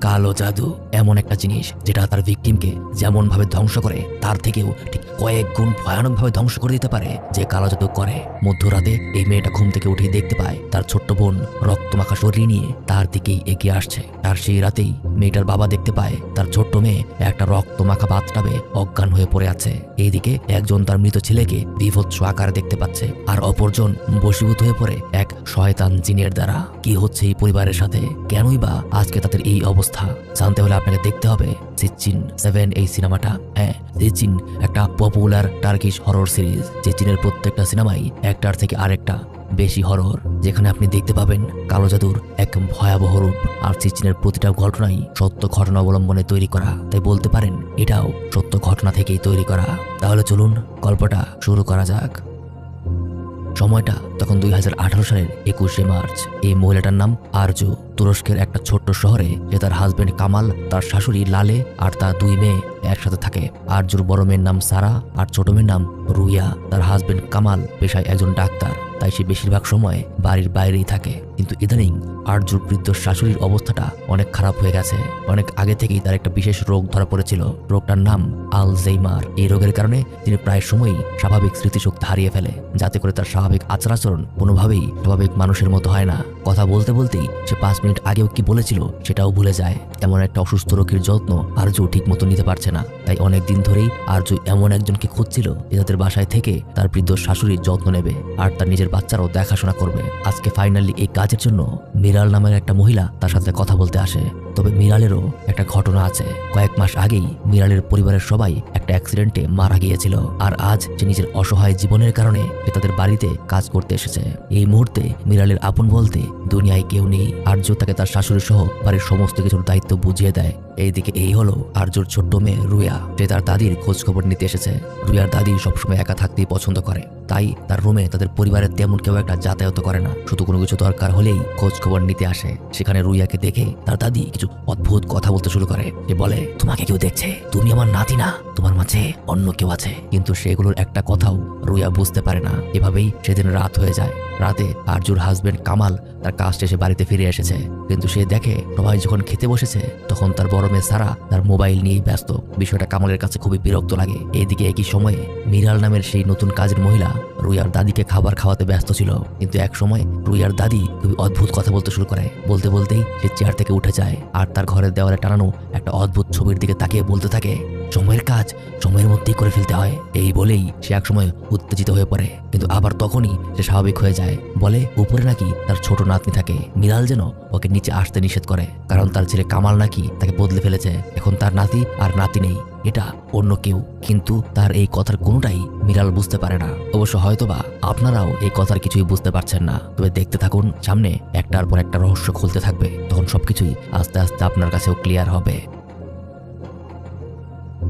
কালো জাদু এমন একটা জিনিস যেটা তার ভিকটিমকে যেমন ভাবে ধ্বংস করে, তার থেকেও ঠিক কয়েক গুণ ভয়ানকভাবে ধ্বংস করে দিতে পারে। যে কালো জাদু করে, মধ্যরাতে এই মেয়েটা ঘুম থেকে উঠে দেখতে পায় তার ছোট্ট বোন রক্তমাখা শরীর নিয়ে তার দিকেই এগিয়ে আসছে। আর সেই রাতেই মেয়েটার বাবা দেখতে পায় তার ছোট্ট মেয়ে একটা রক্তমাখা বাথটাবে অজ্ঞান হয়ে পড়ে আছে। এইদিকে একজন তার মৃত ছেলেকে বিভৎস আকারে দেখতে পাচ্ছে আর অপরজন বশীভূত হয়ে পড়ে এক শয়তান জিনের দ্বারা। কি হচ্ছে এই পরিবারের সাথে? কেনই বা আজকে তাদের এই অবস্থা জানতে হলে আপনাকে দেখতে হবে, সিচিন সেভেন এই সিনেমাটা হ্যাঁ সিচিন একটা পপুলার টার্কিশ হরর সিরিজ যে চীনের প্রত্যেকটা সিনেমাই একটার থেকে আরেকটা বেশি হরর যেখানে আপনি দেখতে পাবেন কালো জাদুর এক ভয়াবহ রূপ, আর চিচিনের প্রতিটা ঘটনাই সত্য ঘটনা অবলম্বনে তৈরি করা। তাই বলতে পারেন, এটাও সত্য ঘটনা থেকেই তৈরি করা। তাহলে চলুন গল্পটা শুরু করা যাক। সময়টা তখন দুই হাজার আঠারো সালের একুশে মার্চ। এই মহিলাটার নাম আর্য তুরস্কের একটা ছোট্ট শহরে যে তার হাজবেন্ড কামাল, তার শাশুড়ি লালে আর তার দুই মেয়ে একসাথে থাকে। আরজুর বড় মেয়ের নাম সারা আর ছোট মেয়ের নাম রুইয়া। তার হাজবেন্ড কামাল পেশায় একজন ডাক্তার, তাই সে বেশিরভাগ সময় বাড়ির বাইরেই থাকে। কিন্তু ইদানিং আরজুর বৃদ্ধ শাশুড়ির অবস্থাটা অনেক খারাপ হয়ে গেছে। অনেক আগে থেকেই তার একটা বিশেষ রোগ ধরা পড়েছিল। রোগটার নাম আলজেইমার। এই রোগের কারণে তিনি প্রায় সময়ই স্বাভাবিক স্মৃতিশক্তি হারিয়ে ফেলে, যাতে করে তার স্বাভাবিক আচার আচরণ কোনোভাবেই স্বাভাবিক মানুষের মতো হয় না। কথা বলতে বলতেই সে পাঁচ মিনিট আগেও কি বলেছিল সেটাও ভুলে যায়। এমন একটা অসুস্থ রোগীর যত্ন আরজু ঠিক মতো নিতে পারছে না। তাই অনেক দিন ধরেই আরজু এমন একজনকে খুঁজছিল যে তাদের বাসায় থেকে তার বৃদ্ধ শাশুড়ির যত্ন নেবে আর তার নিজের বাচ্চারাও দেখাশোনা করবে। আজকে ফাইনালি এই কাজের জন্য মিরাল নামের একটা মহিলা তার সাথে কথা বলতে আসে। তবে মিরালেরও একটা ঘটনা আছে। কয়েক মাস আগেই মিরালের পরিবারের সবাই একটা অ্যাক্সিডেন্টে মারা গিয়েছিল। আর আজ সে নিজের অসহায় জীবনের কারণে সে তাদের বাড়িতে কাজ করতে এসেছে। এই মুহূর্তে মিরালের আপন বলতে দুনিয়ায় কেউ নেই। আর্য তাকে তার শাশুড়ি সহ বাড়ির সমস্ত কিছুর দায়িত্ব বুঝিয়ে দেয়। এইদিকে এই হলো আর্যর ছোট্ট মেয়ে রুয়া। যে তার দাদির খোঁজ খবর নিতে এসেছে। রুয়ার দাদি সবসময় একা থাকতেই পছন্দ করে। তাই তার রুমে তাদের পরিবারের তেমন কেউ একটা যাতায়াত করে না। শুধু কোনো কিছু দরকার হলেই খোঁজ খবর নিতে আসে। সেখানে রুইয়াকে দেখে তার দাদি কিছু অদ্ভুত কথা বলতে শুরু করে। সে বলে, তোমাকে কেউ দেখছে? তুমি আমার নাতি না? তোমার মাঝে অন্য কেউ আছে। কিন্তু সেগুলোর একটা কথাও রুইয়া বুঝতে পারে না। এভাবেই সেদিন রাত হয়ে যায়। রাতে আরজুর হাজবেন্ড কামাল তার কাজ শেষে বাড়িতে ফিরে এসেছে। কিন্তু সে দেখে সবাই যখন খেতে বসেছে, তখন তার বড় মেয়ে সারা তার মোবাইল নিয়ে ব্যস্ত। বিষয়টা কামালের কাছে খুবই বিরক্ত লাগে। এইদিকে একই সময়ে মিরাল নামের সেই নতুন কাজের মহিলা রুইয়ার দাদিকে খাবার খাওয়াতে ব্যস্ত ছিল। কিন্তু এক সময় রুইয়ার দাদি খুবই অদ্ভুত কথা বলতে শুরু করে। বলতে বলতেই সে চেয়ার থেকে উঠে যায় আর তার ঘরের দেওয়ালে টানানো একটা অদ্ভুত ছবির দিকে তাকিয়ে বলতে থাকে, সময়ের কাজ সময়ের মধ্যেই করে ফেলতে হয়। এই বলেই সে একসময় উত্তেজিত হয়ে পড়ে। কিন্তু আবার তখনই সে স্বাভাবিক হয়ে যায়। বলে, উপরে নাকি তার ছোট নাতনি থাকে। মিরাল যেন ওকে নিচে আসতে নিষেধ করে। কারণ তার ছেলে কামাল নাকি তাকে বদলে ফেলেছে। এখন তার নাতি আর নাতি নেই। এটা অন্য কেউ, কিন্তু তার এই কথার কোনোটাই মিরাল বুঝতে পারে না। অবশ্য হয়তোবা আপনারাও এই কথার কিছুই বুঝতে পারছেন না। তবে দেখতে থাকুন, সামনে একটার পর একটা রহস্য খুলতে থাকবে। তখন সবকিছুই আস্তে আস্তে আপনার কাছেও ক্লিয়ার হবে।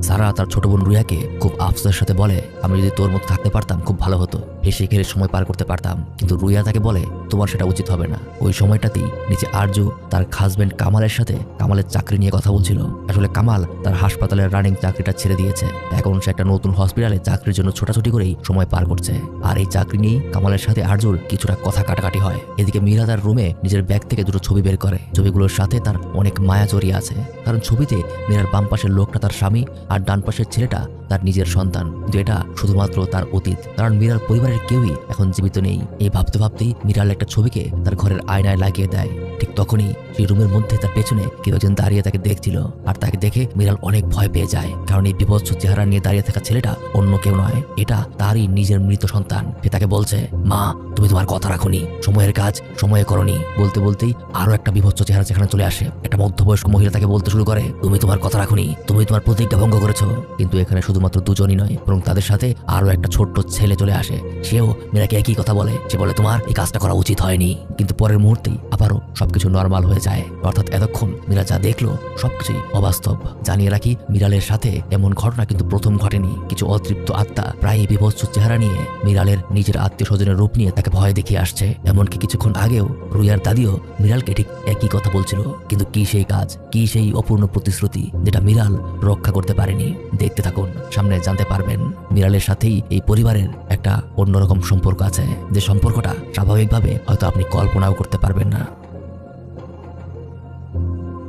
সারা তার ছোট বোন রুয়াকে খুব আফসোসের সাথে বলে, আমি যদি তোর মতো থাকতে পারতাম, খুব ভালো হতো। হেসে খেলে সময় পার করতে পারতাম। কিন্তু রুইয়া তাকে বলে, তোমার সেটা উচিত হবে না। ওই সময়টাতেই নিচে আরজু তার হাজবেন্ড কামালের সাথে কামালের চাকরি নিয়ে কথা বলছিল। আসলে কামাল তার হাসপাতালের রানিং চাকরিটা ছেড়ে দিয়েছে। এখন সে একটা নতুন হসপিটালে চাকরির জন্য ছোটাছুটি করেই সময় পার করছে। আর এই চাকরি নিয়েই কামালের সাথে আরজুর কিছুটা কথা কাটাকাটি হয়। এদিকে মীরা তার রুমে নিজের ব্যাগ থেকে দুটো ছবি বের করে। ছবিগুলোর সাথে তার অনেক মায়া জড়িয়ে আছে। কারণ ছবিতে মীরার বাম পাশের লোকটা তার স্বামী আর ডান পাশের ছেলেটা তার নিজের সন্তান। কিন্তু এটা শুধুমাত্র তার অতীত। কারণ মিরাল পরিবারের কেউই এখন জীবিত নেই। এই ভাবতে ভাবতেই মিরাল একটা ছবিকে তার ঘরের আয়নায় লাগিয়ে দেয়। ঠিক তখনই সেই রুমের মধ্যে তার পেছনে কেউ একজন দাঁড়িয়ে তাকে দেখছিল। আর তাকে দেখে মীরাল অনেক ভয় পেয়ে যায়, কারণ এই বিভৎস চেহারা নিয়ে দাঁড়িয়ে থাকা ছেলেটা অন্য কেউ নয়, এটা তারই নিজের মৃত সন্তান। সে তাকে বলছে, মা, তুমি তোমার কথা রাখুনি, সময়ের কাজ সময়ে করনি। বলতে বলতেই আরও একটা বিভৎস চেহারা যেখানে চলে আসে। একটা মধ্যবয়স্ক মহিলা তাকে বলতে শুরু করে, তুমি তোমার কথা রাখুনি, তুমি তোমার প্রতিজ্ঞা ভঙ্গ করেছ। কিন্তু এখানে শুধুমাত্র দুজনই নয়, বরং তাদের সাথে আরও একটা ছোট্ট ছেলে চলে আসে। সেও মীরাকে একই কথা বলে, সে বলে, তোমার এই কাজটা করা উচিত হয়নি। কিন্তু পরের মুহূর্তেই আবারও সবকিছু নর্মাল হয়ে যায়। অর্থাৎ এতক্ষণ মীরা যা দেখল, সবকিছুই অবাস্তব। জানিয়ে রাখি, মিরালের সাথে এমন ঘটনা কিন্তু প্রথম ঘটেনি। কিছু অতৃপ্ত আত্মা প্রায় বিভৎস চেহারা নিয়ে মিরালের নিজের আত্মীয় স্বজনের রূপ নিয়ে তাকে ভয় দেখিয়ে আসছে। এমনকি কিছুক্ষণ আগেও রুইয়ার দাদিও মিরালকে ঠিক একই কথা বলছিল। কিন্তু কি সেই কাজ, কি সেই অপূর্ণ প্রতিশ্রুতি যেটা মিরাল রক্ষা করতে পারেনি? দেখতে থাকুন, সামনে জানতে পারবেন। মিরালের সাথেই এই পরিবারের একটা অন্যরকম সম্পর্ক আছে। যে সম্পর্কটা স্বাভাবিকভাবে হয়তো আপনি কল্পনাও করতে পারবেন না।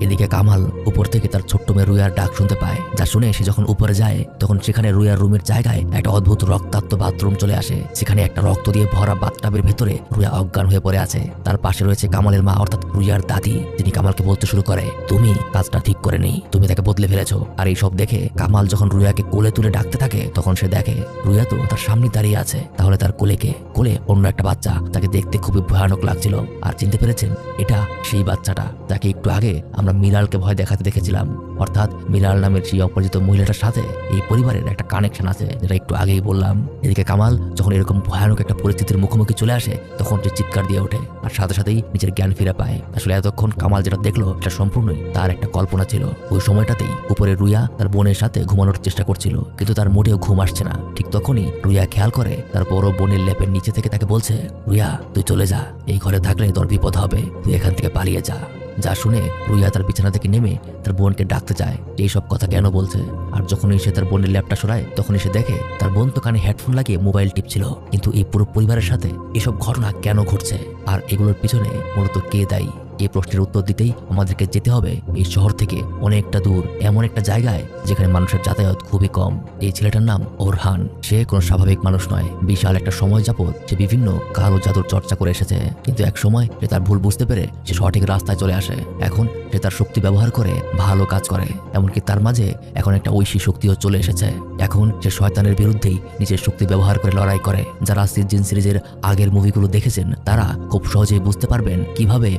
এদিকে কামাল উপর থেকে তার ছোট্ট মেয়ে রুয়ার ডাক শুনতে পায়। যা শুনে সে যখন উপরে যায়, তখন সেখানে রুয়ার রুমের জায়গায় একটা অদ্ভুত রক্তাক্ত বাথরুম চলে আসে। সেখানে একটা রক্ত দিয়ে ভরা বাথটাবের ভেতরে রুয়া অজ্ঞান হয়ে পড়ে আছে। তার পাশে রয়েছে কামালের মা, অর্থাৎ রুয়ার দাদি তিনি কামালকে বলতে শুরু করে, তুমি কাজটা ঠিক করে নেই, তুমি তাকে বদলে ফেলেছো। আর এইসব দেখে কামাল যখন রুয়াকে কোলে তুলে ডাকতে থাকে, তখন সে দেখে রুয়া তো তার সামনে দাঁড়িয়ে আছে। তাহলে তার কোলেকে কোলে অন্য একটা বাচ্চা। তাকে দেখতে খুবই ভয়ানক লাগছিল। আর চিনতে পেরেছেন, এটা সেই বাচ্চাটা। যাকে একটু আগে আমরা মিরালকে ভয় দেখাতে দেখেছিলাম। অর্থাৎ মিলাল নামের সেই অপরিচিত মহিলাটার সাথে এই পরিবারের একটা কানেকশন আছে, যেটা একটু আগেই বললাম। এদিকে কামাল যখন এরকম ভয়ানক একটা পরিস্থিতির মুখোমুখি চলে আসে, তখন সে চিৎকার দিয়ে ওঠে আর সাথে সাথেই নিজের জ্ঞান ফিরে পায়। আসলে এতক্ষণ কামাল যেটা দেখল, সেটা সম্পূর্ণই তার একটা কল্পনা ছিল। ওই সময়টাতেই উপরে রুইয়া তার বোনের সাথে ঘুমানোর চেষ্টা করছিল, কিন্তু তার মোটেও ঘুম আসছে না। ঠিক তখনই রুইয়া খেয়াল করে তার বড় বোনের লেপের নিচে থেকে তাকে বলছে, রুইয়া, তুই চলে যা। এই ঘরে থাকলে তোর বিপদ হবে। তুই এখান থেকে পালিয়ে যা। যা শুনে রুইয়া তার বিছানা থেকে নেমে তার বোনকে ডাকতে যায়। যে এইসব কথা কেন বলছে? আর যখনই সে তার বোনের ল্যাপটা সরায়, তখনই সে দেখে তার বোন তো কানে হেডফোন লাগিয়ে মোবাইল টিপছিল। কিন্তু এই পুরো পরিবারের সাথে এসব ঘটনা কেন ঘটছে? আর এগুলোর পিছনে মূলত কে দায়ী? এই প্রশ্নের উত্তর দিতেই আমাদেরকে যেতে হবে এই শহর থেকে অনেকটা দূর, এমন একটা জায়গায় যেখানে মানুষের যাতায়াত খুবই কম। এই ছেলেটার নাম ওরহান। সে কোনো স্বাভাবিক মানুষ নয়। বিশাল একটা সময় যাবৎ সে বিভিন্ন কালো জাদুর চর্চা করে এসেছে। কিন্তু এক সময় সে তার ভুল বুঝতে পেরে সে সঠিক রাস্তায় চলে আসে। এখন সে তার শক্তি ব্যবহার করে ভালো কাজ করে। এমনকি তার মাঝে এখন একটা ঐশী শক্তিও চলে এসেছে। এখন সে শয়তানের বিরুদ্ধেই নিজের শক্তি ব্যবহার করে লড়াই করে। যারা সিজিন সিরিজের আগের মুভিগুলো দেখেছেন, তারা খুব সহজেই বুঝতে পারবেন কীভাবে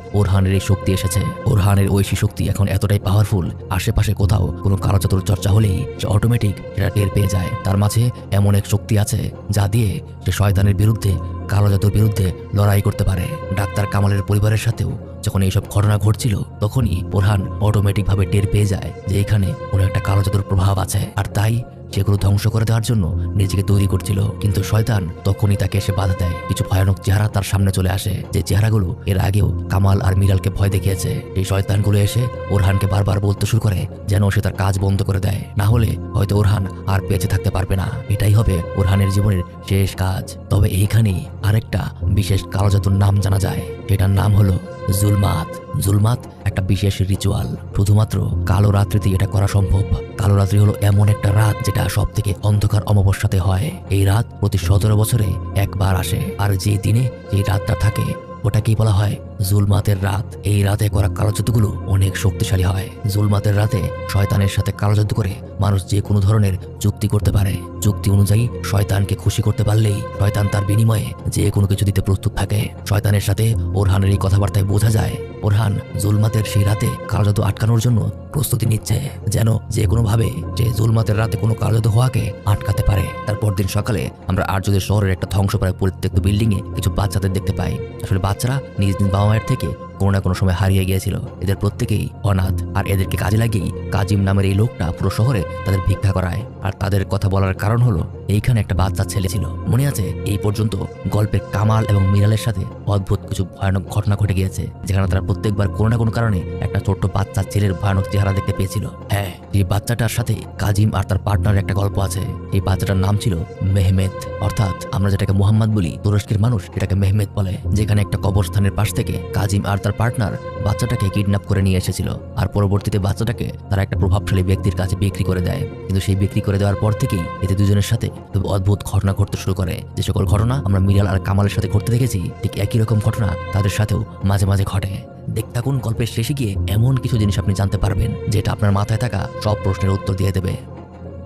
ওরহানের এই শক্তি এসেছে। ওরহানের ঐশী শক্তি এখন এতটাই পাওয়ারফুল আশেপাশে কোথাও কোনো কারোচাতুর চর্চা হলেই সে অটোমেটিক সেটা টের পেয়ে যায়। তার মাঝে এমন এক শক্তি আছে যা দিয়ে সে শয়তানের বিরুদ্ধে কালো জাতুর বিরুদ্ধে লড়াই করতে পারে। ডাক্তার কামালের পরিবারের সাথেও যখন এইসব ঘটনা ঘটছিল, তখনই প্রধান অটোমেটিকভাবে টের পেয়ে যায় যে এখানে কোনো একটা কালো প্রভাব আছে। আর তাই সেগুলো ধ্বংস করে দেওয়ার জন্য নিজেকে তৈরি করছিল। কিন্তু শয়তান তখনই তাকে এসে বাধা দেয়। কিছু ভয়ানক চেহারা তার সামনে চলে আসে। যে চেহারাগুলো এর আগেও কামাল আর মিরালকে ভয় দেখিয়েছে। এই শয়তানগুলো এসে ওরহানকে বারবার বলতে শুরু করে, যেন সে তার কাজ বন্ধ করে দেয়। না হলে হয়তো ওরহান আর বেঁচে থাকতে পারবে না। এটাই হবে ওরহানের জীবনের শেষ কাজ। তবে এইখানেই আরেকটা বিশেষ কালো নাম জানা যায়। যেটার নাম হলো জুলমাত। জুলমাত, একটা বিশেষ রিচুয়াল শুধুমাত্র কালো রাত্রিতে এটা করা সম্ভব। কালো রাত্রি হলো এমন একটা রাত যেটা সব থেকে অন্ধকার অমাবস্যাতে হয়। এই রাত প্রতি সতেরো বছরে একবার আসে। আর যে দিনে যে রাতটা থাকে, ওটাকেই বলা হয় জুলমাতের রাত। এই রাতে করা কালোজাদুগুলো অনেক শক্তিশালী হয়। জুলমাতের রাতে শয়তানের সাথে কালোজাদু করে মানুষ যে কোনো ধরনের চুক্তি করতে পারে। চুক্তি অনুযায়ী শয়তানকে খুশি করতে পারলেই শয়তান তার বিনিময়ে যে কোনো কিছু দিতে প্রস্তুত থাকে। শয়তানের সাথে ওরহানের এই কথাবার্তায় বোঝা যায়, ওরহান জুলমাতের সেই রাতে কালোজাদু আটকানোর জন্য প্রস্তুতি নিচ্ছে, যেন যে কোনোভাবে যে জুলমাতের রাতে কোনো কালোজাদু হওয়াকে আটকাতে পারে। তারপর দিন সকালে আমরা আর্যদের শহরের একটা ধ্বংস ধ্বংসপ্রায় পরিত্যক্ত বিল্ডিংয়ে কিছু বাচ্চাদের দেখতে পাই। আসলে বাচ্চারা নিজ নিজ বাবা মায়ের থেকে কোনো না কোনো সময় হারিয়ে গিয়েছিল। এদের প্রত্যেকেই অনাথ। আর এদেরকে কাজে লাগিয়েই কাজিম নামের এই লোকটা পুরো শহরে তাদের ভিক্ষা করায়। আর তাদের কথা বলার কারণ হলো, এইখানে একটা বাচ্চা ছেলে ছিল। মনে আছে, এই পর্যন্ত গল্পের কামাল এবং মিরালের সাথে অদ্ভুত কিছু ভয়ানক ঘটনা ঘটে গিয়েছে, যেখানে তারা প্রত্যেকবার কোনো না কোনো কারণে একটা ছোট্ট বাচ্চা ছেলের ভয়ানক চেহারা দেখতে পেয়েছিল। হ্যাঁ এই বাচ্চাটার সাথে কাজিম আর তার পার্টনারের একটা গল্প আছে। এই বাচ্চাটার নাম ছিল মেহমেদ। অর্থাৎ আমরা যেটাকে মোহাম্মদ বলি, তুরস্কের মানুষ এটাকে মেহমেদ বলে, যেখানে একটা কবরস্থানের পাশ থেকে কাজিম আর তার পার্টনার বাচ্চাটাকে কিডন্যাপ করে নিয়ে এসেছিল। আর পরবর্তীতে বাচ্চাটাকে তারা একটা প্রভাবশালী ব্যক্তির কাছে বিক্রি করে দেয়। কিন্তু সেই বিক্রি করে দেওয়ার পর থেকেই এতে দুজনের সাথে খুব অদ্ভুত ঘটনা ঘটতে শুরু করে। যে সকল ঘটনা আমরা মিরাল আর কামালের সাথে ঘটতে দেখেছি, ঠিক একই রকম ঘটনা তাদের সাথেও মাঝে মাঝে ঘটে। দেখতে থাকুন, গল্পের শেষে গিয়ে এমন কিছু জিনিস আপনি জানতে পারবেন, যেটা আপনার মাথায় থাকা সব প্রশ্নের উত্তর দিয়ে দেবে।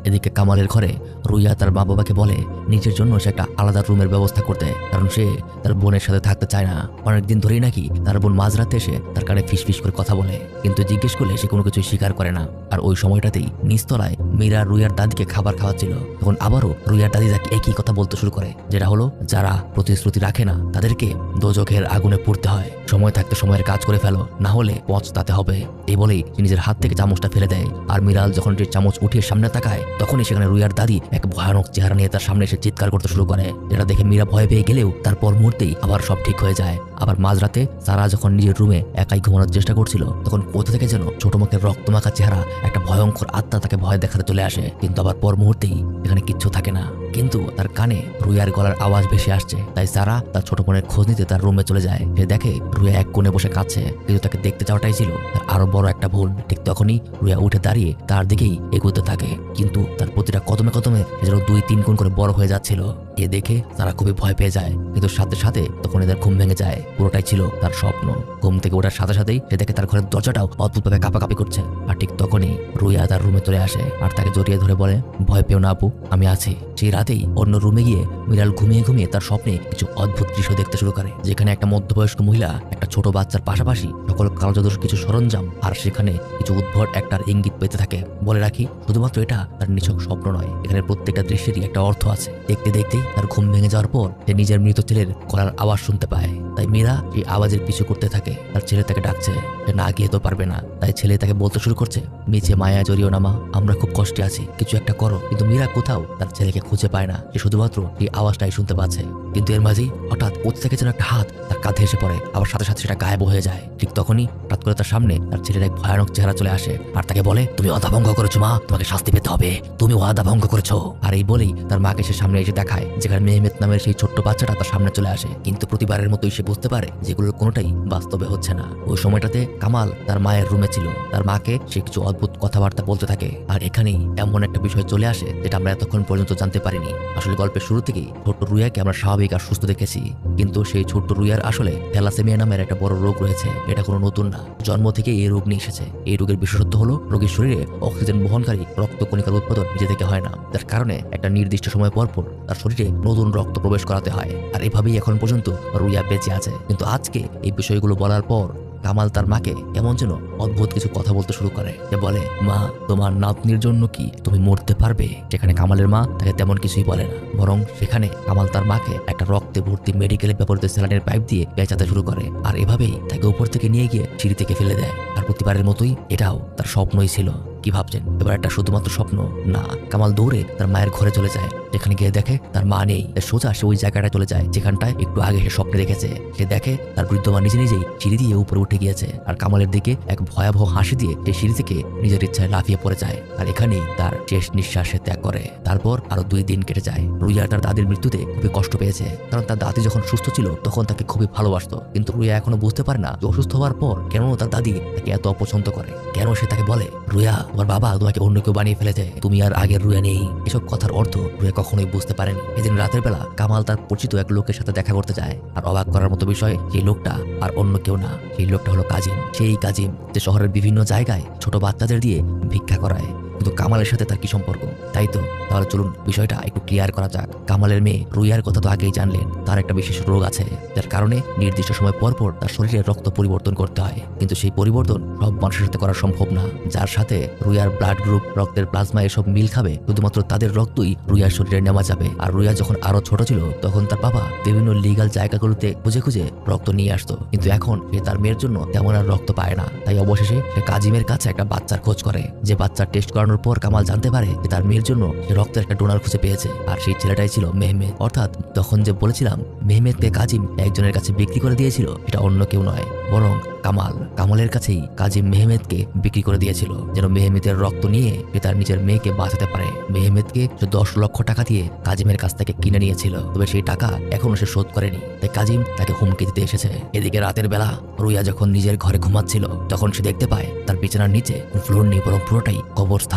এদিকে কামালের ঘরে রুইয়া তার মা বাবাকে বলে, নিজের জন্য সে একটা আলাদা রুমের ব্যবস্থা করতে, কারণ সে তার বোনের সাথে থাকতে চায় না। অনেকদিন ধরেই নাকি তার বোন মাঝরাতে এসে তার কানে ফিস ফিস করে কথা বলে, কিন্তু জিজ্ঞেস করলে সে কোনো কিছু স্বীকার করে না। আর ওই সময়টাতেই নিচতলায় মীরা রুইয়ার দাদিকে খাবার খাওয়াচ্ছিল। তখন আবারও রুইয়ার দাদি তাকে একই কথা বলতে শুরু করে, যেটা হলো, যারা প্রতিশ্রুতি রাখে না, তাদেরকে দোজখের আগুনে পুড়তে হয়। সময় থাকতে সময়ের কাজ করে ফেলো, না হলে পচতাতে হবে। এই বলেই নিজের হাত থেকে চামচটা ফেলে দেয়। আর মিরাল যখন যে চামচ উঠিয়ে সামনে তাকায়, তখনই সেখানে রুইয়ার দাদি এক ভয়ানক চেহারা নিয়ে তার সামনে এসে চিৎকার করতে শুরু করে। যেটা দেখে মীরা ভয় পেয়ে গেলেও তারপর মুহূর্তেই আবার সব ঠিক হয়ে যায়। আবার মাঝরাতে সারা যখন নিজের রুমে একাই ঘুমানোর চেষ্টা করছিল, তখন কোথা থেকে যেন ছোট মুখের রক্তমাখা চেহারা, একটা ভয়ঙ্কর আত্মা তাকে ভয় দেখাতে চলে আসে কিন্তু আবার পর মুহূর্তেই এখানে কিচ্ছু থাকে না। কিন্তু তার কানে রুইয়ার গলার আওয়াজ বেশি আসছে। তাই সারা তার ছোট বোনের খোঁজ নিতে তার রুমে চলে যায়। সে দেখে রুইয়া এক কোণে বসে কাঁদছে। কিন্তু তাকে দেখতে যাওয়াটাই ছিল তার আরও বড় একটা ভুল। ঠিক তখনই রুইয়া উঠে দাঁড়িয়ে তার দিকেই এগোতে থাকে। কিন্তু তার প্রতিটা কদমে কদমে যেন দুই তিন গুণ করে বড় হয়ে যাচ্ছিল। এ দেখে তারা খুবই ভয় পেয়ে যায়। কিন্তু সাথে সাথে তখন এদের ঘুম ভেঙে যায়। পুরোটাই ছিল তার স্বপ্ন। ঘুম থেকে ওঠার সাথে সাথেই সে দেখে তার ঘরের দরজাটাও অদ্ভুতভাবে কাঁপাকাঁপি করছে। আর ঠিক তখনই রুইয়া তার রুমে চলে আসে। আর তাকে জড়িয়ে ধরে বলে, ভয় পেও না আপু, আমি আছি। সেই রাতেই অন্য রুমে গিয়ে মিরাল ঘুমিয়ে ঘুমিয়ে তার স্বপ্নে কিছু অদ্ভুত দৃশ্য দেখতে শুরু করে, যেখানে একটা মধ্যবয়স্ক মহিলা, একটা ছোট বাচ্চার পাশাপাশি সকল কালো জাদুর কিছু সরঞ্জাম আর সেখানে কিছু উদ্ভট একটার ইঙ্গিত পেতে থাকে। বলে রাখি, শুধুমাত্র এটা তার নিছক স্বপ্ন নয়, এখানে প্রত্যেকটা দৃশ্যেরই একটা অর্থ আছে। দেখতে দেখতেই তার ঘুম ভেঙে যাওয়ার পর সে নিজের মৃত ছেলের গলার আওয়াজ শুনতে পায়। তাই মীরা এই আওয়াজের পিছু করতে থাকে। তার ছেলে তাকে ডাকছে, সে না গিয়ে তো পারবে না। তাই ছেলে তাকে বলতে শুরু করছে, মিছে মায়া জড়িও না মা, আমরা খুব কষ্টে আছি, কিছু একটা করো। কিন্তু মীরা কোথাও তার ছেলেকে খুঁজে পায় না সে শুধুমাত্র এই আওয়াজটাই শুনতে পাচ্ছে। কিন্তু এর মাঝেই হঠাৎ কোথা থেকে যেন একটা হাত তার কাঁধে এসে পড়ে। আবার সাথে সাথে সেটা গায়েব হয়ে যায়। ঠিক তখনই হঠাৎ করে তার সামনে তার ছেলের এক ভয়ানক চেহারা চলে আসে। আর তাকে বলে, তুমি অদা ভঙ্গ করেছ, মা। তোমাকে শাস্তি পেতে হবে। তুমি ওয়াদা ভঙ্গ করেছ। আর এই বলেই তার মাকে সে সামনে এসে দেখায়, যেখানে মেহমেদ নামের সেই ছোট্ট বাচ্চাটা তার সামনে চলে আসে। কিন্তু প্রতিবারের মতোই সে বুঝতে পারে যেগুলোর কোনোটাই বাস্তবে হচ্ছে না। ওই সময়টাতে কামাল তার মায়ের রুমে ছিল। তার মাকে সে কিছু অদ্ভুত কথাবার্তা বলতে থাকে। আর এখানেই এমন একটা বিষয় চলে আসে, যেটা আমরা এতক্ষণ পর্যন্ত জানতে পারিনি। আসলে গল্পের শুরু থেকেই ছোট্ট রুইয়াকে আমরা স্বাভাবিক আর সুস্থ দেখেছি। কিন্তু সেই ছোট্ট রুইয়ার আসলে থ্যালাসেমিয়া নামের একটা বড় রোগ রয়েছে। এটা কোনো নতুন না। জন্ম থেকে এই রোগ নিয়ে এসেছে। এই রোগের বিশেষত্ব হলো, রোগীর শরীরে অক্সিজেন বহনকারী রক্তকণিকার উৎপাদন নিজে থেকে হয় না। যার কারণে একটা নির্দিষ্ট সময় পর পর তার শরীরে নতুন রক্ত প্রবেশ করাতে হয়। আর এভাবেই এখন পর্যন্ত রুইয়া বেঁচে আছে। কিন্তু আজকে এই বিষয়গুলো বলার পর কামাল তার মাকে এমন যেন অদ্ভুত কিছু কথা বলতে শুরু করে। যে বলে, মা, তোমার নাতনির জন্য কি তুমি মরতে পারবে? যেখানে কামালের মা, তাকে তেমন কিছুই বলে না। বরং সেখানে কামাল তার মাকে একটা রক্তে ভর্তি মেডিকেলে ব্যবহৃত স্যালাইনের পাইপ দিয়ে পেঁচাতে শুরু করে আর এভাবেই তাকে উপর থেকে নিয়ে গিয়ে সিঁড়ি থেকে ফেলে দেয়। আর প্রতিবারের মতোই এটাও তার স্বপ্নই ছিল। কি ভাবছেন? এবার একটা শুধুমাত্র স্বপ্ন? না, কামাল দৌড়ে তার মায়ের ঘরে চলে যায়। যেখানে গিয়ে দেখে তার মা নেই। সোজা সে ওই জায়গাটায় চলে যায়, যেখানটায় একটু আগে সে স্বপ্নে দেখেছে। সে দেখে তার বৃদ্ধ মা নিজে নিজেই সিঁড়ি দিয়ে উপরে উঠে গিয়েছে আর কামালের দিকে এক ভয়াবহ হাসি দিয়ে সে সিঁড়ি থেকে নিজের ইচ্ছায় লাফিয়ে পড়ে যায় আর এখানেই তার শেষ নিঃশ্বাসে ত্যাগ করে। তারপর আরও দুই দিন কেটে যায়। রুইয়া তার দাদির মৃত্যুতে খুবই কষ্ট পেয়েছে। কারণ তার দাদি যখন সুস্থ ছিল, তখন তাকে খুবই ভালোবাসতো। কিন্তু রুইয়া এখনও বুঝতে পারে না যে অসুস্থ হওয়ার পর কেন তার দাদি তাকে এত অপছন্দ করে। কেন সে তাকে বলে, রুইয়া তোমার বাবা তোমাকে অন্য কেউ বানিয়ে ফেলেছে। তুমি আর আগের রুয়ে নেই। এসব কথার অর্থ রুয়ে কখনোই বুঝতে পারেনি। এদিন রাতের বেলা কামাল তার পরিচিত এক লোকের সাথে দেখা করতে যায়। আর অবাক করার মতো বিষয়, সেই লোকটা আর অন্য কেউ না। সেই লোকটা হলো কাজিম। সেই কাজিম যে শহরের বিভিন্ন জায়গায় ছোট বাচ্চাদের দিয়ে ভিক্ষা করায়। কিন্তু কামালের সাথে তার কি সম্পর্ক? তাই তো? তাহলে চলুন বিষয়টা একটু ক্লিয়ার করা যাক। কামালের মেয়ে রুইয়ার কথা তো আগেই জানলেন। তার একটা বিশেষ রোগ আছে, যার কারণে নির্দিষ্ট সময় পর পর তার শরীরে রক্ত পরিবর্তন করতে হয়। কিন্তু সেই পরিবর্তন সব মানুষের সাথে করা সম্ভব না। যার সাথে রুইয়ার ব্লাড গ্রুপ রক্তের প্লাজমা এসব মিল খাবে, শুধুমাত্র তাদের রক্তই রুইয়ার শরীরে নেওয়া যাবে। আর রুইয়া যখন আরও ছোট ছিল, তখন তার বাবা বিভিন্ন লিগাল জায়গাগুলোতে খুঁজে খুঁজে রক্ত নিয়ে আসতো। কিন্তু এখন সে তার মেয়ের জন্য তেমন আর রক্ত পায় না। তাই অবশেষে সে কাজিমের কাছে একটা বাচ্চার খোঁজ করে, যে বাচ্চার টেস্ট করানোর পর কামাল জানতে পারে যে তার মেয়ের জন্য সে রক্তের একটা ডোনার খুঁজে পেয়েছে। আর সেই ছেলেটাই ছিল মেহমেদ। অর্থাৎ তখন যে বলেছিলাম, মেহমেদকে কাজিম একজনের কাছে বিক্রি করে দিয়েছিল, এটা অন্য কেউ নয়, বরং কামাল। কামালের কাছেই কাজিম মেহমেদকে বিক্রি করে দিয়েছিল, যেন মেহমেদের রক্ত নিয়ে সে তার নিজের মেয়েকে বাঁচাতে পারে। মেহমেদকে সে দশ লক্ষ টাকা দিয়ে কাজিমের কাছ থেকে কিনে নিয়েছিল, তবে সেই টাকা এখনও সে শোধ করেনি। তাই কাজিম তাকে হুমকি দিতে এসেছে। এদিকে রাতের বেলা রুইয়া যখন নিজের ঘরে ঘুমাচ্ছিল, তখন সে দেখতে পায় তার বিছানার নিচে ফ্লোর নেই, বরং পুরোটাই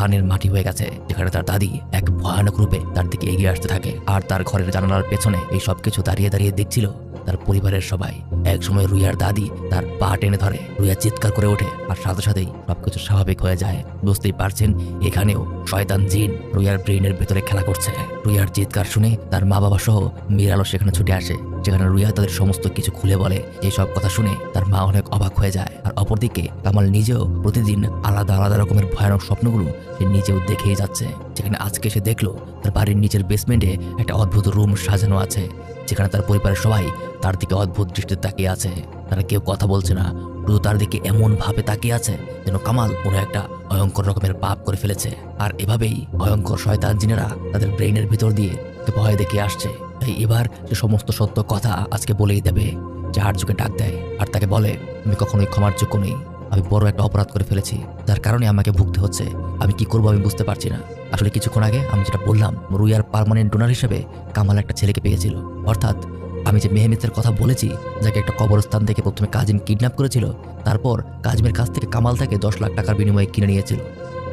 কবরস্থানের মাটি হয়ে গেছে, যেখানে তার দাদি এক ভয়ানক রূপে তার দিকে এগিয়ে আসতে থাকে। আর তার ঘরের জানালার পেছনে এই সবকিছু দাঁড়িয়ে দাঁড়িয়ে দেখছিল তার পরিবারের সবাই। একসময় রুইয়ার দাদি তার পা টেনে ধরে, রুইয়া চিৎকার করে ওঠে, আর সাথে সাথেই সবকিছু স্বাভাবিক হয়ে যায়। বুঝতেই পারছেন, এখানেও শয়তান জিন রুইয়ার ব্রেইনের ভেতরে খেলা করছে। রুইয়ার চিৎকার শুনে তার মা বাবা সহ মিরালও সেখানে ছুটে আসে। যেখানে রুইয়া তাদের সমস্ত কিছু খুলে বলে এই সব কথা শুনে তার মা অনেক অবাক হয়ে যায়। আর অপরদিকে কামাল নিজেও প্রতিদিন আলাদা আলাদা রকমের ভয়ানক স্বপ্নগুলো সে নিজেও দেখেই যাচ্ছে। যেখানে আজকে সে দেখল, তার বাড়ির নিচের বেসমেন্টে একটা অদ্ভুত রুম সাজানো আছে, যেখানে তার পরিবারের সবাই তার দিকে অদ্ভুত দৃষ্টিতে তাকিয়ে আছে। তারা কেউ কথা বলছে না, শুধু তার দিকে এমন ভাবে তাকিয়ে আছে যেন কামাল কোনো একটা ভয়ঙ্কর রকমের পাপ করে ফেলেছে। আর এভাবেই ভয়ঙ্কর শয়তান জিনেরা তাদের ব্রেইনের ভিতর দিয়ে তাকে ভয় দেখে আসছে। তাই এবার সে সমস্ত সত্য কথা আজকে বলেই দেবে, যে আর্যকে ডাক দেয়, আর তাকে বলে, আমি কখনোই ক্ষমার যোগ্য নেই। আমি বড় একটা অপরাধ করে ফেলেছি। যার কারণে আমাকে ভুগতে হচ্ছে। আমি কি করব আমি বুঝতে পারছি না। আসলে কিছুক্ষণ আগে আমি যেটা বললাম, রুইয়ার পার্মানেন্ট ডোনার হিসেবে কামাল একটা ছেলেকে পেয়েছিল। অর্থাৎ, আমি যে মেহমেতের কথা বলেছি, যাকে একটা কবরস্থান থেকে প্রথমে কাজিম কিডন্যাপ করেছিল, তারপর কাজিমের কাছ থেকে কামাল থেকে দশ লাখ টাকার বিনিময়ে কিনে নিয়েছিল।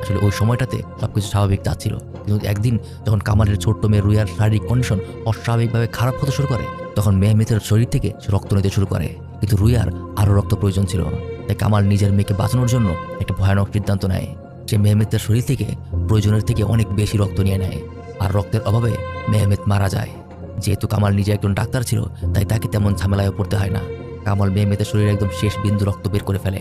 আসলে ওই সময়টাতে সবকিছু স্বাভাবিক যাচ্ছিল। কিন্তু একদিন যখন কামালের ছোট্ট মেয়ে রুইয়ার শারীরিক কন্ডিশন অস্বাভাবিকভাবে খারাপ হতে শুরু করে, তখন মেহমেতের শরীর থেকে সে রক্ত নিতে শুরু করে। কিন্তু রুইয়ার আরও রক্ত প্রয়োজন ছিল। তাই কামাল নিজের মেয়েকে বাঁচানোর জন্য একটা ভয়ানক সিদ্ধান্ত নেয়। সে মেহমেতের শরীর থেকে, প্রয়োজনের থেকে অনেক বেশি রক্ত নিয়ে নেয়। আর রক্তের অভাবে মেহমেদ মারা যায়। যেহেতু কামাল নিজে একজন ডাক্তার ছিল, তাই তাকে তেমন ঝামেলায় পড়তে হয় না। কামাল মেহমেদের শরীরে একদম শেষ বিন্দু রক্ত বের করে ফেলে।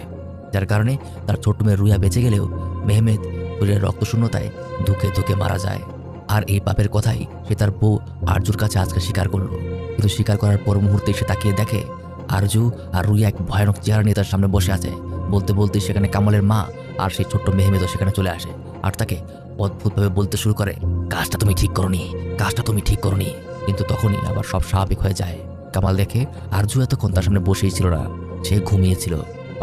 যার কারণে তার ছোট্ট মেয়ে রুইয়া বেঁচে গেলেও মেহমেদ শরীরের রক্তশূন্যতায় ধুকে ধুকে মারা যায়। আর এই পাপের কথাই সে তার বউ আরজুর কাছে আজকে স্বীকার করল। কিন্তু স্বীকার করার পর মুহূর্তে সে তাকিয়ে দেখে আরজু আর রুইয়া এক ভয়ানক চেহারা নিয়ে তার সামনে বসে আছে। বলতে বলতে সেখানে কামালের মা আর সেই ছোট্ট মেহমেদও সেখানে চলে আসে আর তাকে অদ্ভুতভাবে বলতে শুরু করে, কাজটা তুমি ঠিক করনি, কাজটা তুমি ঠিক করনি। কিন্তু তখনই আবার সব স্বাভাবিক হয়ে যায়। কামাল দেখে আরজু এতক্ষণ তার সামনে বসেই ছিল না, সে ঘুমিয়েছিল।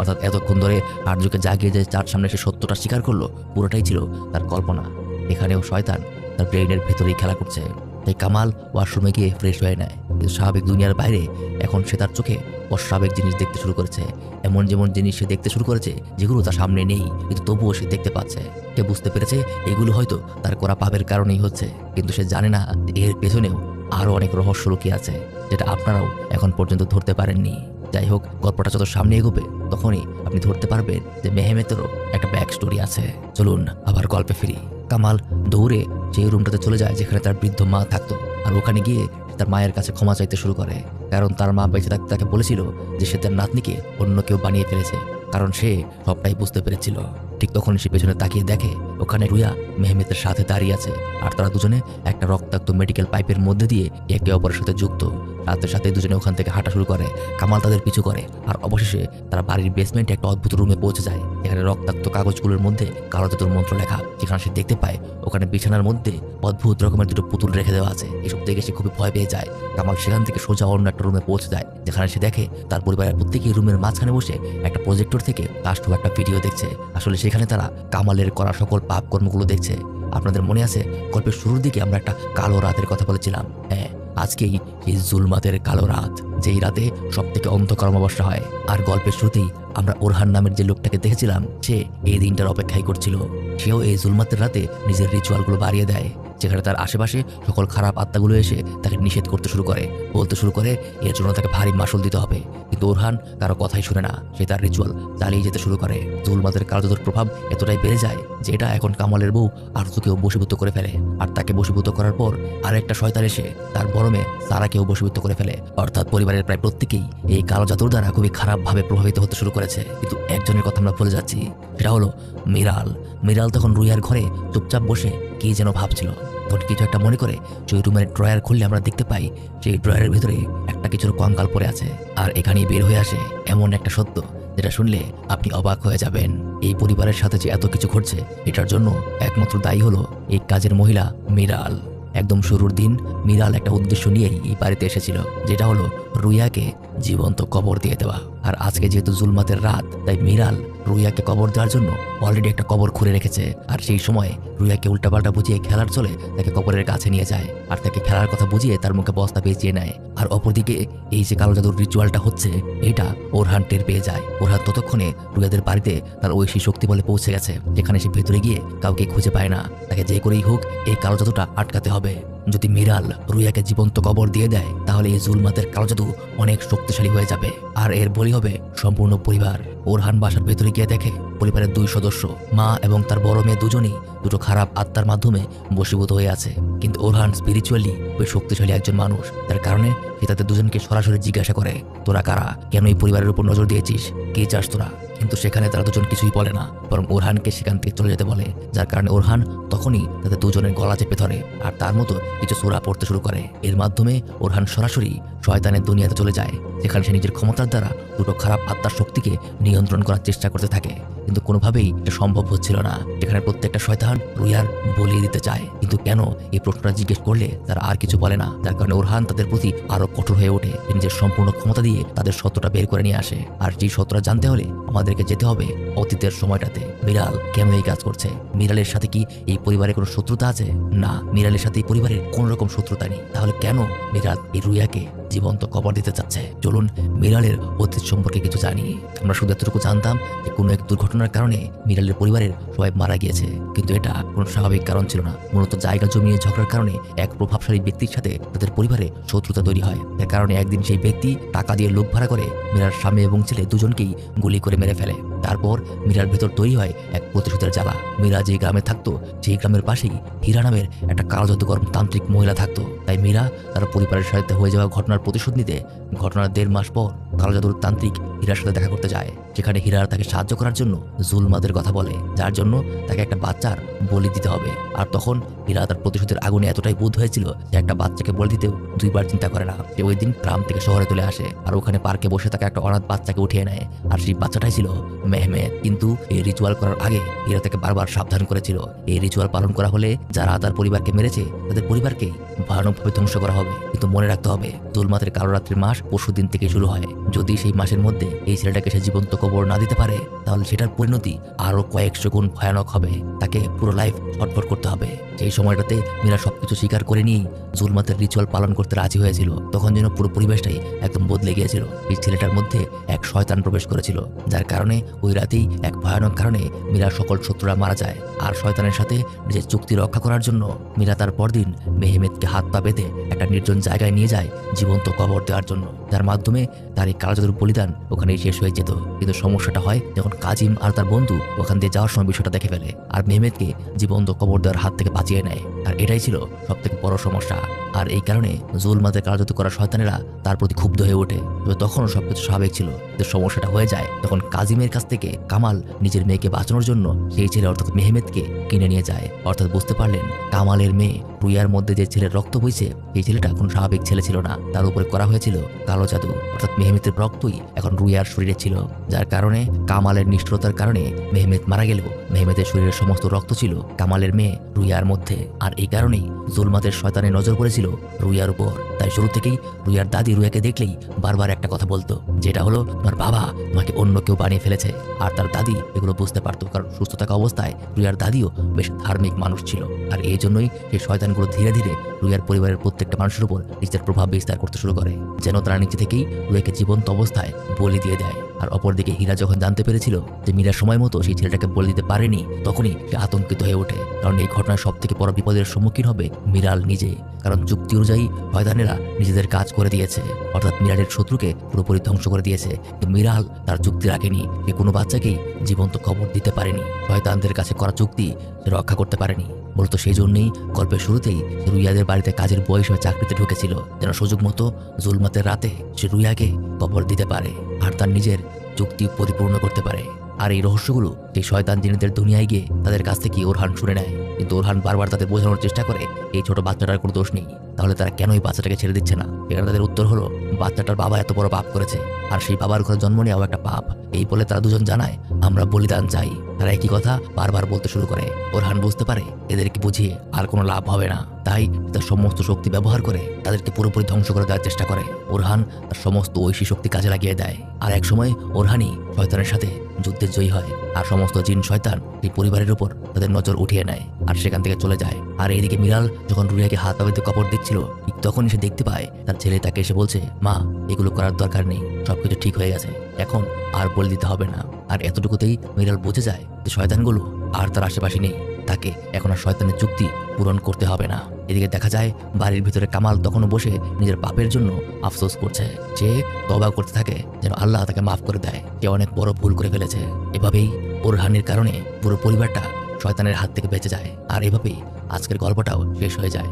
অর্থাৎ এতক্ষণ ধরে আর্যকে জাগিয়ে যে তার সামনে সে সত্যটা স্বীকার করল, পুরোটাই ছিল তার কল্পনা। এখানেও শয়তান তার ব্রেইনের ভেতরেই খেলা করছে। তাই কামাল ওয়াশরুমে গিয়ে ফ্রেশ হয়ে নেয়। কিন্তু স্বাভাবিক দুনিয়ার বাইরে এখন সে তার চোখে অস্বাভাবিক জিনিস দেখতে শুরু করেছে। এমন যেমন জিনিস সে দেখতে শুরু করেছে, যেগুলো তার সামনে নেই, কিন্তু তবুও সে দেখতে পাচ্ছে। সে বুঝতে পেরেছে এগুলো হয়তো তার করা পাপের কারণেই হচ্ছে, কিন্তু সে জানে না এর পেছনেও আরও অনেক রহস্য লুকিয়ে আছে, যেটা আপনারাও এখন পর্যন্ত ধরতে পারেননি। যাই হোক, গল্পটা যত সামনে এগোবে, তখনই আপনি ধরতে পারবেন যে মেহমেতেরও একটা ব্যাক স্টোরি আছে। চলুন আবার গল্পে ফিরি। কামাল দৌড়ে সেই রুমটাতে চলে যায়, যেখানে তার বৃদ্ধ মা থাকতো, আর ওখানে গিয়ে তার মায়ের কাছে ক্ষমা চাইতে শুরু করে। কারণ তার মা বেঁচে থাকতে তাকে বলেছিল যে সে তার নাতনিকে অন্য কেউ বানিয়ে ফেলেছে, কারণ সে সবটাই বুঝতে পেরেছিল। ঠিক তখন সে পেছনে তাকিয়ে দেখে, ওখানে রুয়া মেহমেতের সাথে দাঁড়িয়ে আছে, আর তারা দুজনে একটা রক্তাক্ত মেডিকেল পাইপের মধ্যে দিয়ে একে অপরের সাথে যুক্ত। সাথে সাথে দুজনে ওখান থেকে হাঁটা শুরু করে, কামাল তাদের পিছু করে, আর অবশেষে তারা বাড়ির বেসমেন্টে একটা অদ্ভুত রুমে পৌঁছে যায়। এখানে রক্তাক্ত কাগজগুলোর মধ্যে কালো জাদুর মন্ত্র লেখা, যেখানে সে দেখতে পায় ওখানে বিছানার মধ্যে অদ্ভুত রকমের দুটো পুতুল রেখে দেওয়া আছে। এসব দেখে সে খুবই ভয় পেয়ে যায়। কামাল সেখান থেকে সোজা অন্য একটা রুমে পৌঁছে যায়, যেখানে সে দেখে তার পরিবারের প্রত্যেকেই রুমের মাঝখানে বসে একটা প্রজেক্টর থেকে কাস্টম একটা ভিডিও দেখছে। আসলে সেখানে তারা কামালের করা সকল পাপ কর্মগুলো দেখছে। আপনাদের মনে আছে গল্পের শুরুর দিকে আমরা একটা কালো রাতের কথা বলেছিলাম? হ্যাঁ। আজকেই এই জুলমাতের কালো রাত। যেই রাতে সব থেকে অন্ধকার অমাবস্যা হয়। আর গল্পের শুরুতেই আমরা ওরহান নামের যে লোকটাকে দেখেছিলাম, সে এই দিনটার অপেক্ষাই করছিল। সেও এই জুলমাতের রাতে নিজের রিচুয়ালগুলো বাড়িয়ে দেয়, যেখানে তার আশেপাশে সকল খারাপ আত্মাগুলো এসে তাকে নিষেধ করতে শুরু করে। বলতে শুরু করে, এর জন্য তাকে ভারী মাসুল দিতে হবে। কিন্তু ওরহান কারও কথাই শুনে না। সে তার রিচুয়াল চালিয়ে যেতে শুরু করে। জুলমাতের কালজাদুর প্রভাব এতটাই বেড়ে যায় যে এটা এখন কামালের বউ আরতুকেও বশীভূত করে ফেলে। আর তাকে বশীভূত করার পর আরেকটা শয়তান এসে তার বড় মেয়ে সারাকেও বশীভূত করে ফেলে। অর্থাৎ পরিবারের প্রায় প্রত্যেকেই এই কালো জাদুর দ্বারা খুবই খারাপভাবে প্রভাবিত হতে শুরু করেছে। কিন্তু একজনের কথা আমরা ভুলে যাচ্ছি। সেটা হলো মিরাল। মিরাল তখন রুইয়ার ঘরে চুপচাপ বসে কি যেন ভাবছিল। তখন কিছু একটা মনে করে সেই রুমের ড্রয়ার খুললে আমরা দেখতে পাই সেই ড্রয়ারের ভিতরে একটা কিছুর কঙ্কাল পড়ে আছে। আর এখানেই বের হয়ে আসে এমন একটা সত্য যেটা শুনলে আপনি অবাক হয়ে যাবেন। এই পরিবারের সাথে যে এত কিছু ঘটছে, এটার জন্য একমাত্র দায়ী হলো এই কাজের মহিলা মিরাল। একদম শুরুর দিন মিরাল একটা উদ্দেশ্য নিয়েই এই বাড়িতে এসেছিল, যেটা হলো রুইয়াকে জীবন্ত কবর দিয়ে দেওয়া। আর আজকে যেহেতু জুলমাতের রাত, তাই মিরাল রুইয়াকে কবর দেওয়ার জন্য অলরেডি একটা কবর খুঁড়ে রেখেছে। আর সেই সময় রুইয়াকে উল্টাপাল্টা বুঝিয়ে খেলার চলে তাকে কবরের কাছে নিয়ে যায়। আর তাকে খেলার কথা বুঝিয়ে তার মুখে বস্তা পেঁচিয়ে নেয়। আর অপরদিকে এই যে কালো জাদুর রিচুয়ালটা হচ্ছে, এটা ওরহান টের পেয়ে যায়। ওরহান ততক্ষণে রুইয়াদের বাড়িতে তার ঐশী শক্তি বলে পৌঁছে গেছে। যেখানে সে ভেতরে গিয়ে কাউকে খুঁজে পায় না। তাকে যে করেই হোক এই কালো জাদুটা আটকাতে হবে। যদি মিরাল রুইয়াকে জীবন্ত কবর দিয়ে দেয়, তাহলে এই জুলমাতের কালো জাদু অনেক শক্তিশালী হয়ে যাবে। আর এর বলি হবে সম্পূর্ণ পরিবার। ওরহান বাসার ভেতরে গিয়ে দেখে পরিবারের দুই সদস্য, মা এবং তার বড় মেয়ে দুজনই দুটো খারাপ আত্মার মাধ্যমে বশীভূত হয়ে আছে। কিন্তু ওরহান স্পিরিচুয়ালি বেশ শক্তিশালী একজন মানুষ। তার কারণে সে তাদের দুজনকে সরাসরি জিজ্ঞাসা করে, তোরা কারা? কেন এই পরিবারের উপর নজর দিয়েছিস? কে চাস তোরা? কিন্তু সেখানে তারা দুজন কিছুই বলে না, বরং ওরহানকে সেখান থেকে চলে যেতে বলে। যার কারণে ওরহান তখনই তাদের দুজনের গলা চেপে ধরে আর তার মতো কিছু সুরা পড়তে শুরু করে। এর মাধ্যমে ওরহান সরাসরি শয়তানের দুনিয়াতে চলে যায়, যেখানে সে নিজের ক্ষমতার দ্বারা দুটো খারাপ আত্মার শক্তিকে নিয়ন্ত্রণ করার চেষ্টা করতে থাকে। কিন্তু কোনোভাবেই এটা সম্ভব হচ্ছিল না। যেখানে প্রত্যেকটা শয়তান রুইয়ার বলিয়ে দিতে চায়। কিন্তু কেন এই প্রশ্নটা জিজ্ঞেস করলে তারা আর কিছু বলে না? যার কারণে ওরহান তাদের প্রতি আরও কঠোর হয়ে ওঠে নিজের সম্পূর্ণ ক্ষমতা দিয়ে তাদের সত্যটা বের করে নিয়ে আসে। আর যেই সত্যটা জানতে হলে আমাদেরকে যেতে হবে অতীতের সময়টাতে। মিরাল কেন এই কাজ করছে? মিরালের সাথে কি এই পরিবারে কোনো শত্রুতা আছে? না মিরালের সাথে এই পরিবারের কোনো রকম শত্রুতা নেই। তাহলে কেন মিরাল এই রুইয়াকে জীবন্ত কবর দিতে চাচ্ছে। চলুন মিরালের অতীত সম্পর্কে কিছু জানি। আমরা শুধু এতটুকু জানতাম যে কোনো এক দুর্ঘটনার কারণে মিরালের পরিবারের সবাই মারা গিয়েছে। কিন্তু এটা কোনো স্বাভাবিক কারণ ছিল না। মূলত জায়গা জমিয়ে ঝগড়ার কারণে এক প্রভাবশালী ব্যক্তির সাথে তাদের পরিবারে শত্রুতা তৈরি হয়। এর কারণে একদিন সেই ব্যক্তি টাকা দিয়ে লোক ভাড়া করে মিরার স্বামী এবং ছেলে দুজনকেই গুলি করে মেরে ফেলে। তারপর মীরার ভেতর তৈরি হয় এক প্রতিশোধের জ্বালা। মীরা যে গ্রামে থাকতো, সেই গ্রামের পাশেই হীরা নামের একটা কাল জাদুকর তান্ত্রিক মহিলা থাকতো। তাই মীরা তার পরিবারের সাথে হয়ে যাওয়া ঘটনার প্রতিশোধ নিতে ঘটনার দেড় মাস পর কালো জাদুর তান্ত্রিক হীরার সাথে দেখা করতে যায়, যেখানে হীরার তাকে সাহায্য করার জন্য জুলমাদের কথা বলে, যার জন্য তাকে একটা বাচ্চার বলি দিতে হবে। আর তখন হীরা তার প্রতিশোধের আগুনে এতটাই বোধ হয়েছিল যে একটা বাচ্চাকে বলে দিতেও দুইবার চিন্তা করে না। সে ওই দিন গ্রাম থেকে শহরে চলে আসে আর ওখানে পার্কে বসে তাকে একটা অনাথ বাচ্চাকে উঠিয়ে নেয়। আর সেই বাচ্চাটাই ছিল মেহমেদ। কিন্তু এই রিচুয়াল করার আগে হীরা তাকে বারবার সাবধান করেছিল। এই রিচুয়াল পালন করা হলে যারা তার পরিবারকে মেরেছে, তাদের পরিবারকেই ভয়ানকভাবে ধ্বংস করা হবে। কিন্তু মনে রাখতে হবে, জুলমাতের কালো রাত্রির মাস পরশু দিন থেকে শুরু হয়। যদি সেই মাসের মধ্যে এই ছেলেটাকে সে জীবন্ত কবর না দিতে পারে, তাহলে সেটার পরিণতি আরও কয়েকশো গুণ ভয়ানক হবে। তাকে পুরো লাইফ ছটফট করতে হবে। সেই সময়টাতে মীরা সবকিছু স্বীকার করে নিয়েই জুলমাতের রিচুয়াল পালন করতে রাজি হয়েছিল। তখন যেন পুরো পরিবেশটাই একদম বদলে গিয়েছিল। এই ছেলেটার মধ্যে এক শয়তান প্রবেশ করেছিল, যার কারণে ওই রাতেই এক ভয়ানক কারণে মীরা সকল শত্রুরা মারা যায়। আর শয়তানের সাথে নিজের চুক্তি রক্ষা করার জন্য মীরা তার পরদিন মেহমেদকে হাত পা বেঁধে একটা নির্জন জায়গায় নিয়ে যায় জীবন্ত কবর দেওয়ার জন্য। যার মাধ্যমে তার এই কালজাদুর বলিদান ওখানেই শেষ হয়ে যেত। কিন্তু সমস্যাটা হয় যখন কাজিম আর তার বন্ধু ওখান দিয়ে যাওয়ার সময় বিষয়টা দেখে ফেলে আর মেহমেদকে জীবন্ত কবর দেওয়ার হাত থেকে বাঁচিয়ে নেয়। আর এটাই ছিল সব থেকে বড় সমস্যা। আর এই কারণে জুলমাদের কার্যত করা শয়তানেরা তার প্রতি ক্ষুব্ধ হয়ে ওঠে। তবে তখনও সবকিছু স্বাভাবিক ছিল। কিন্তু সমস্যাটা হয়ে যায় তখন কাজিমের কাছ থেকে কামাল নিজের মেয়েকে বাঁচানোর জন্য সেই ছেলে অর্থাৎ মেহমেদকে কিনে নিয়ে যায়। অর্থাৎ বুঝতে পারলেন কামালের মেয়ে রুইয়ার মধ্যে যে ছেলের রক্ত বইছে, সেই ছেলেটা কোনো স্বাভাবিক ছেলে ছিল না। তার উপরে করা হয়েছিল কালো জাদু, অর্থাৎ মেহমেদের রক্তই এখন রুইয়ার শরীরে ছিল, যার কারণে কামালের নিষ্ঠুরতার কারণে মেহমেদ মারা গেলেও মেহমেদের শরীরের সমস্ত রক্ত ছিল, কামালের মেয়ে রুইয়ার মধ্যে, আর এই কারণেই জুলমাদের শয়তানের নজর পড়েছিল রুইয়ার উপর। তাই শুরু থেকেই রুইয়ার দাদি রুইয়াকে দেখলেই বারবার একটা কথা বলতো, যেটা হলো, তোমার বাবা তোমাকে অন্য কেউ বানিয়ে ফেলেছে। আর তার দাদি এগুলো বুঝতে পারতো, কারণ সুস্থ থাকা অবস্থায় রুইয়ার দাদিও বেশ ধার্মিক মানুষ ছিল। আর এই জন্যই সেই শয়তানগুলো ধীরে ধীরে রুইয়ার পরিবারের প্রত্যেকটা মানুষের উপর নিজের প্রভাব বিস্তার করতে শুরু করে, যেন তারা নিচে থেকেই রুইয়াকে জীবন্ত অবস্থায় বলি দিয়ে দেয়। আর অপরদিকে হীরা যখন জানতে পেরেছিল যে মীরা সময় মতো সেই ছেলেটাকে বলে দিতে পারেনি, তখনই সে আতঙ্কিত হয়ে ওঠে। কারণ এই ঘটনার সব থেকে বড় বিপদের সম্মুখীন হবে মিরাল নিজে। কারণ চুক্তি অনুযায়ী শয়তানেরা নিজেদের কাজ করে দিয়েছে। অর্থাৎ মিরালের শত্রুকে পুরোপুরি ধ্বংস করে দিয়েছে। মিরাল তার চুক্তি রাখেনি। সে কোনো বাচ্চাকেই জীবন্ত কবর দিতে পারেনি। শয়তানদের কাছে করা চুক্তি রক্ষা করতে পারেনি। মূলত সেই জন্যই গল্পের শুরুতেই রুইয়াদের বাড়িতে কাজের বয়স হয়ে চাকরিতে ঢুকেছিল, যেন সুযোগ মতো জুলমাতের রাতে সে রুইয়াকে কবর দিতে পারে আর তার নিজের চুক্তি পরিপূর্ণ করতে পারে। আর এই রহস্যগুলো সেই শয়তান জিনিসদের দুনিয়ায় গিয়ে তাদের কাছ থেকে ওরহান শুনে নেয়। কিন্তু ওরহান বারবার তাদের বোঝানোর চেষ্টা করে, এই ছোট বাচ্চাটার কোনো দোষ নেই। তাহলে তারা কেন এই বাচ্চাটাকে ছেড়ে দিচ্ছে না? এখানে তাদের উত্তর হলো, বাচ্চাটার বাবা এত বড় পাপ করেছে, আর সেই বাবার ঘরে জন্ম নেওয়াও একটা পাপ। এই বলে তারা দুজন জানায়, আমরা বলিদান চাই। তারা একই কথা বারবার বলতে শুরু করে। ওরহান বুঝতে পারে, এদেরকে বুঝিয়ে আর কোনো লাভ হবে না। তাই তার সমস্ত শক্তি ব্যবহার করে তাদেরকে পুরোপুরি ধ্বংস করে দেওয়ার চেষ্টা করে। ওরহান তার সমস্ত ঐশী শক্তি কাজে লাগিয়ে দেয়। আর এক সময় ওরহানই শয়তানের সাথে যুদ্ধে জয়ী হয়, আর সমস্ত জিন শয়তান এই পরিবারের উপর তাদের নজর উঠিয়ে নেয়, আর সেখান থেকে চলে যায়। আর এইদিকে মিরাল যখন রুইয়াকে হাত পাবিতে কপর দিচ্ছিল, ঠিক তখনই সে দেখতে পায় তার ছেলে তাকে এসে বলছে, মা, এগুলো করার দরকার নেই, সবকিছু ঠিক হয়ে গেছে। এখন আর বলে দিতে হবে না। আর এতটুকুতেই মিরাল বুঝে যায় যে শয়তানগুলো আর তার আশেপাশে নেই। তাকে এখন আর শয়তানের চুক্তি পূরণ করতে হবে না। এদিকে দেখা যায় বাড়ির ভিতরে কামাল তখনও বসে নিজের পাপের জন্য আফসোস করছে। যে তবা করতে থাকে যেন আল্লাহ তাকে মাফ করে দেয়। সে অনেক বড় ভুল করে ফেলেছে। এভাবেই ওরহানির কারণে পুরো পরিবারটা শয়তানের হাত থেকে বেঁচে যায়। আর এভাবেই আজকের গল্পটাও শেষ হয়ে যায়।